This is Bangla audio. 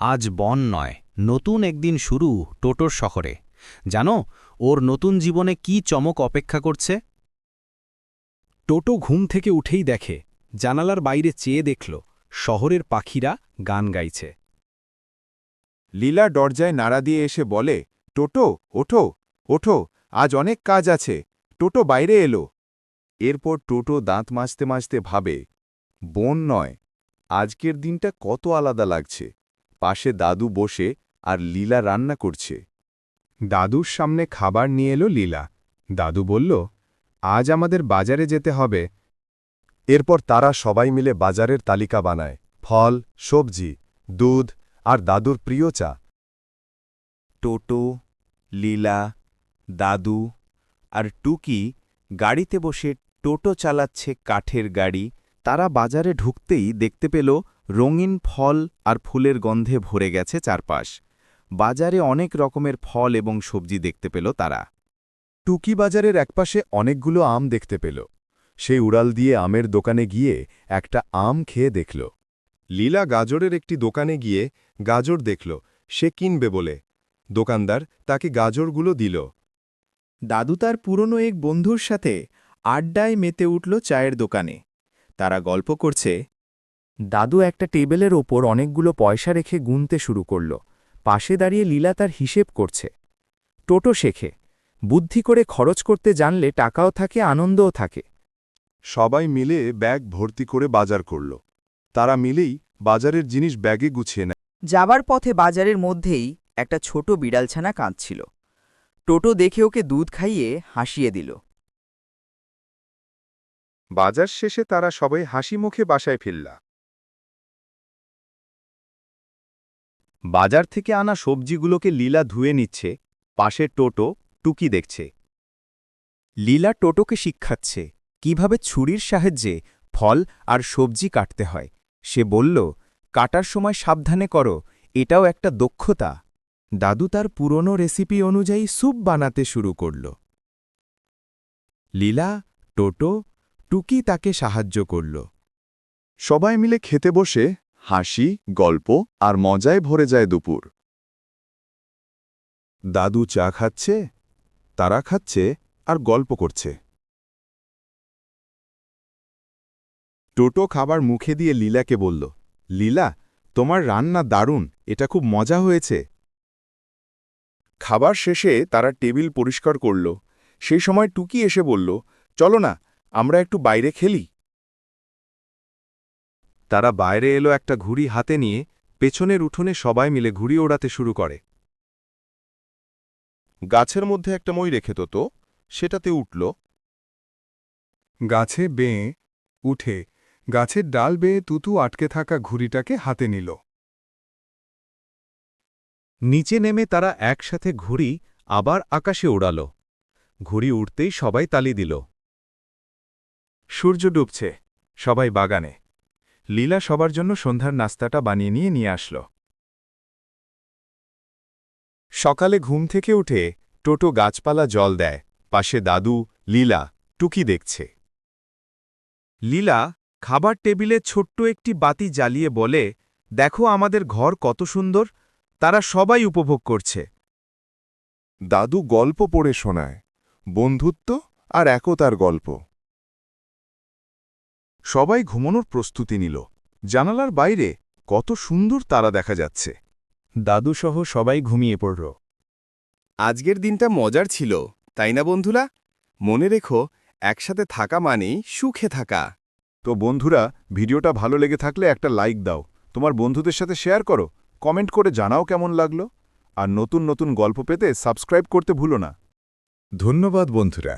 আজ বন নয়, নতুন একদিন শুরু টোটোর শহরে। জানো, ওর নতুন জীবনে কি চমক অপেক্ষা করছে? টোটো ঘুম থেকে উঠেই দেখে, জানালার বাইরে চেয়ে দেখল, শহরের পাখিরা গান গাইছে। লীলা দরজায় নাড়া দিয়ে এসে বলে, টোটো, ওঠো ওঠো, আজ অনেক কাজ আছে, টোটো বাইরে এলো। এরপর টোটো দাঁত মাজতে মাজতে ভাবে, বোন নয়, আজকের দিনটা কত আলাদা লাগছে। পাশে দাদু বসে আর লীলা রান্না করছে। দাদুর সামনে খাবার নিয়ে এলো লীলা। দাদু বলল, আজ আমাদের বাজারে যেতে হবে। এরপর তারা সবাই মিলে বাজারের তালিকা বানায়, ফল, সবজি, দুধ আর দাদুর প্রিয় চা। টোটো, লীলা, দাদু আর টুকি গাড়িতে বসে টোটো চালাচ্ছে কাঠের গাড়ি। তারা বাজারে ঢুকতেই দেখতে পেল রঙিন ফল আর ফুলের গন্ধে ভরে গেছে চারপাশ। বাজারে অনেক রকমের ফল এবং সবজি দেখতে পেল তারা। টুকি বাজারের একপাশে অনেকগুলো আম দেখতে পেল। সে উড়াল দিয়ে আমের দোকানে গিয়ে একটা আম খেয়ে দেখল। লীলা গাজরের একটি দোকানে গিয়ে গাজর দেখল। সে কিনবে বলে। দোকানদার তাকে গাজরগুলো দিল। দাদু তার পুরনো এক বন্ধুর সাথে আড্ডায় মেতে উঠল চায়ের দোকানে। তারা গল্প করছে দাদু একটা টেবিলের ওপর অনেকগুলো পয়সা রেখে গুনতে শুরু করল। পাশে দাঁড়িয়ে লীলা তার হিসেব করছে। টোটো শেখে। বুদ্ধি করে খরচ করতে জানলে টাকাও থাকে আনন্দও থাকে। সবাই মিলে ব্যাগ ভর্তি করে বাজার করল। তারা মিলেই বাজারের জিনিস ব্যাগে গুছিয়ে নেয়। যাবার পথে বাজারের মধ্যেই একটা ছোট বিড়ালছানা কাঁদছিল। টোটো দেখে ওকে দুধ খাইয়ে হাসিয়ে দিল। বাজার শেষে তারা সবাই হাসি মুখে বাসায় ফিরলা। বাজার থেকে আনা সবজিগুলোকে লীলা ধুয়ে নিচ্ছে পাশে টোটো, টুকি দেখছে। লীলা টোটোকে শিক্ষাচ্ছে, কীভাবে ছুরির সাহায্যে ফল আর সবজি কাটতে হয়। সে বলল, কাটার সময় সাবধানে করো, এটাও একটা দক্ষতা। দাদু তার পুরনো রেসিপি অনুযায়ী স্যুপ বানাতে শুরু করল। লীলা, টোটো, টুকি তাকে সাহায্য করল। সবাই মিলে খেতে বসে হাসি, গল্প আর মজায় ভরে যায় দুপুর। দাদু চা খাচ্ছে, তারা খাচ্ছে আর গল্প করছে। টোটো খাবার মুখে দিয়ে লীলাকে বলল, লীলা, তোমার রান্না দারুণ, এটা খুব মজা হয়েছে। খাবার শেষে তারা টেবিল পরিষ্কার করল। সেই সময় টুকি এসে বলল, চলো না, আমরা একটু বাইরে খেলি। তারা বাইরে এলো একটা ঘুড়ি হাতে নিয়ে, পেছনের উঠোনে সবাই মিলে ঘুড়ি ওড়াতে শুরু করে। গাছের মধ্যে একটা মই রেখে তো, সেটাতে উঠল। গাছে বেয়ে, উঠে, গাছের ডাল বেয়ে তুতু আটকে থাকা ঘুড়িটাকে হাতে নিল। নিচে নেমে তারা একসাথে ঘুড়ি আবার আকাশে উড়াল ঘুড়ি উঠতেই সবাই তালি দিল। সূর্য ডুবছে, সবাই বাগানে। লীলা সবার জন্য সন্ধ্যার নাস্তাটা বানিয়ে নিয়ে নিয়ে আসল। সকালে ঘুম থেকে উঠে টোটো গাছপালা জল দেয়, পাশে দাদু, লীলা, টুকি দেখছে। লীলা, খাবার টেবিলে ছোট্ট একটি বাতি জ্বালিয়ে বলে, দেখো আমাদের ঘর কত সুন্দর, তারা সবাই উপভোগ করছে। দাদু গল্প পড়ে শোনায়, বন্ধুত্ব আর একতার গল্প। সবাই ঘুমানোর প্রস্তুতি নিল। জানালার বাইরে কত সুন্দর তারা দেখা যাচ্ছে। দাদুসহ সবাই ঘুমিয়ে পড়ল। আজকের দিনটা মজার ছিল, তাই না বন্ধুরা? মনে রেখো, একসাথে থাকা মানেই সুখে থাকা। তো বন্ধুরা, ভিডিওটা ভালো লেগে থাকলে একটা লাইক দাও। তোমার বন্ধুদের সাথে শেয়ার করো, কমেন্ট করে জানাও কেমন লাগল। আর নতুন নতুন গল্প পেতে সাবস্ক্রাইব করতে ভুলো না। ধন্যবাদ বন্ধুরা।